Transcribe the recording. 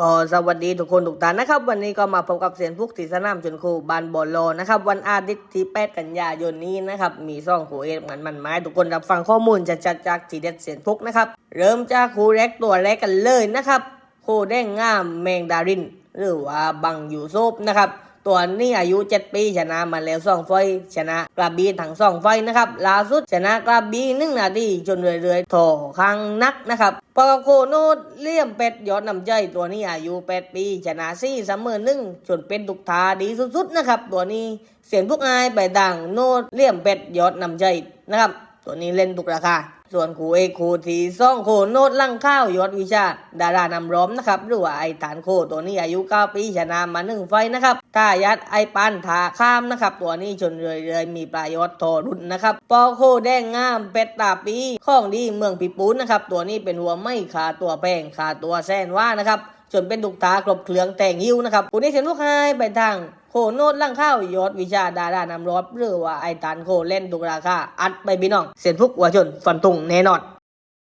ก็สวัสดีทุกคนทุกท่านนะครับ วันนี้ก็มาพบกับเสียนพุกที่สนามชนโคบานบอลโลนะครับ วันอาทิตย์ที่8กันยายนนี้นะครับ มีซ่องคู่เอกมันมันไม้ทุกคนรับฟังข้อมูลจากจากจากทีเด็ดเสียนพุกนะครับ เริ่มจากคูแรกตัวแรกกันเลยนะครับ โคแดงงามแมงดาริน หรือว่าบังยูโซบนะครับ ตัวนี้อายุ 7 ปีชนะมาแล้วสองไฟชนะกระบี่ทั้งสองไฟนะครับล่าสุดชนะกระบี่หนึ่งนาทีจนเรื่อยๆโถข้างนักนะครับปากโคโนดเลี่ยมเป็ดยอดนำใจตัวนี้อายุ 8 ปีชนะซี่เสมอหนึ่งจนเป็นตุกทาดีสุดๆนะครับตัวนี้เสียงพวกอายไปดังโนดเลี่ยมเป็ดยอดนำใจนะครับตัวนี้เล่นทุกราคา ส่วนคูเอกคู่ที่ซ่องโคโนดลังข้าวยอดวิชา ดารานำร้อมนะครับ หรือว่าไอฐานโคตัวนี้อายุ 9 ปีชนะมาหนึ่งไฟนะครับ ถ้ายัดไอปันทาข้ามนะครับ ตัวนี้ชนเรื่อยๆมีปลายศโทรุ่นนะครับปอโคแดงงามเป็ดตาปีข้องดีเมืองปีปูนนะครับ ตัวนี้เป็นหัวไม่ขาตัวแป้งขาตัวแซนว่านะครับจนเป็นดุกตากลบเคลืองแต่งหิ้วนะครับผู้นี้เสียนลูกไฮไปทางโคโนดลังข้าวยอดวิชาดารานำรบหรือว่าไอตานโคเล่นตุกราคาอัดไปพี่น้อง เสียนพุกหัวชนฟันตุงแน่นอน